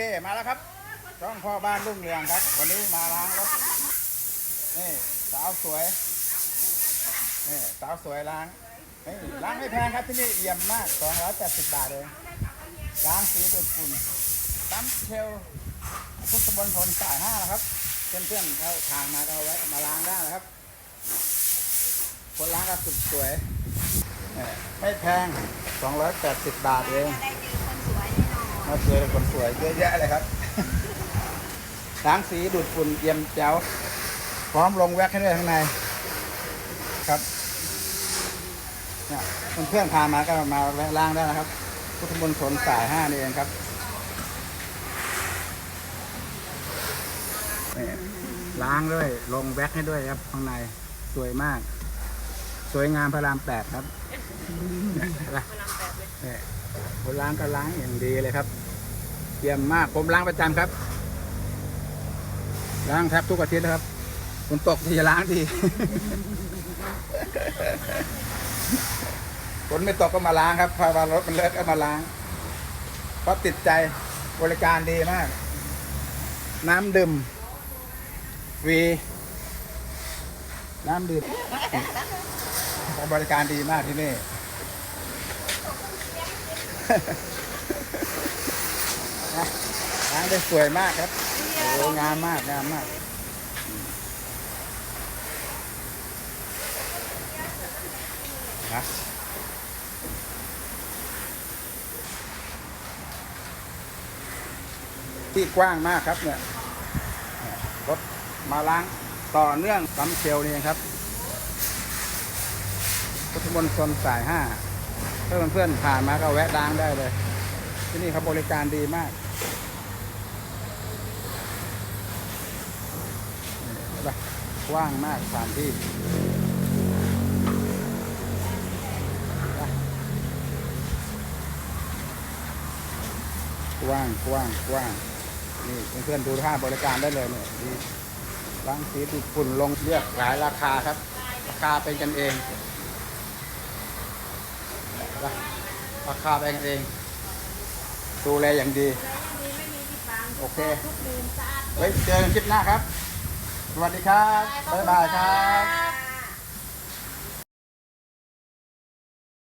เคมาแล้วครับช่องพ่อบ้านรุ่งเรืองครับ วันนี้มาล้างรถนี่สาวสวยนี่สาวสวยล้างนี่ล้างไม่แพงครับที่นี่เอี่ยมมาก280บาทเองล้างสีดูดฝุ่นตั้มเชลพุทธบนทนสายห้านะครับเพื่อนๆเขาทางมาเอาไว้มาล้างได้นะครับ คนล้างก็สุดสวยนี่ไม่แพง 280 บาทเอง มาเจอคนสวยเยอะแยะเลยครับล้างสีดูดฝุ่นเยี่ยมแจ๋วพร้อมลงแว็กให้ด้วยข้างในครับเนี่ยเพื่อนพามาก็มาแวะล้างได้นะครับ พุทธมณฑลสายห้านี่เองครับล้างด้วยลงแว็กให้ด้วยครับข้างในสวยมาก สวยงามพระรามแปดครับ คนล้างก็ล้างอย่างดีเลยครับเยี่ยมมากผมล้างประจำครับ ล้างแทบทุกอาทิตย์นะครับฝนตกที่จะล้างทีฝนไม่ตกก็มาล้างครับพอรถมันเลอะก็มาล้าง เพราะติดใจบริการดีมาก น้ำดื่มฟรีน้ำดื่มบริการดีมากที่นี่ ร้านได้สวยมากครับโอ้งามมากงามมากนะที่กว้างมากครับเนี่ยรถมาล้างต่อเนื่องซัมเชลนี่ครับพุทธมณฑลสายห้า ถ้าเพื่อนๆผ่านมาก็แวะล้างได้เลย ที่นี่เขาบริการดีมากนี่เห็นปะกว้างมากสถานที่กว้างกว้างกว้างนี่เพื่อนๆดูท่าบริการได้เลยเนี่ยดีล้างสีดูดฝุ่นลงเลือกหลายราคาครับ ราคาเป็นกันเอง นปะราคาเป็นกันเอง ดูแลอย่างดี โอเค ไว้เจอกันคลิปหน้าครับ สวัสดีครับ บ๊ายบายครับ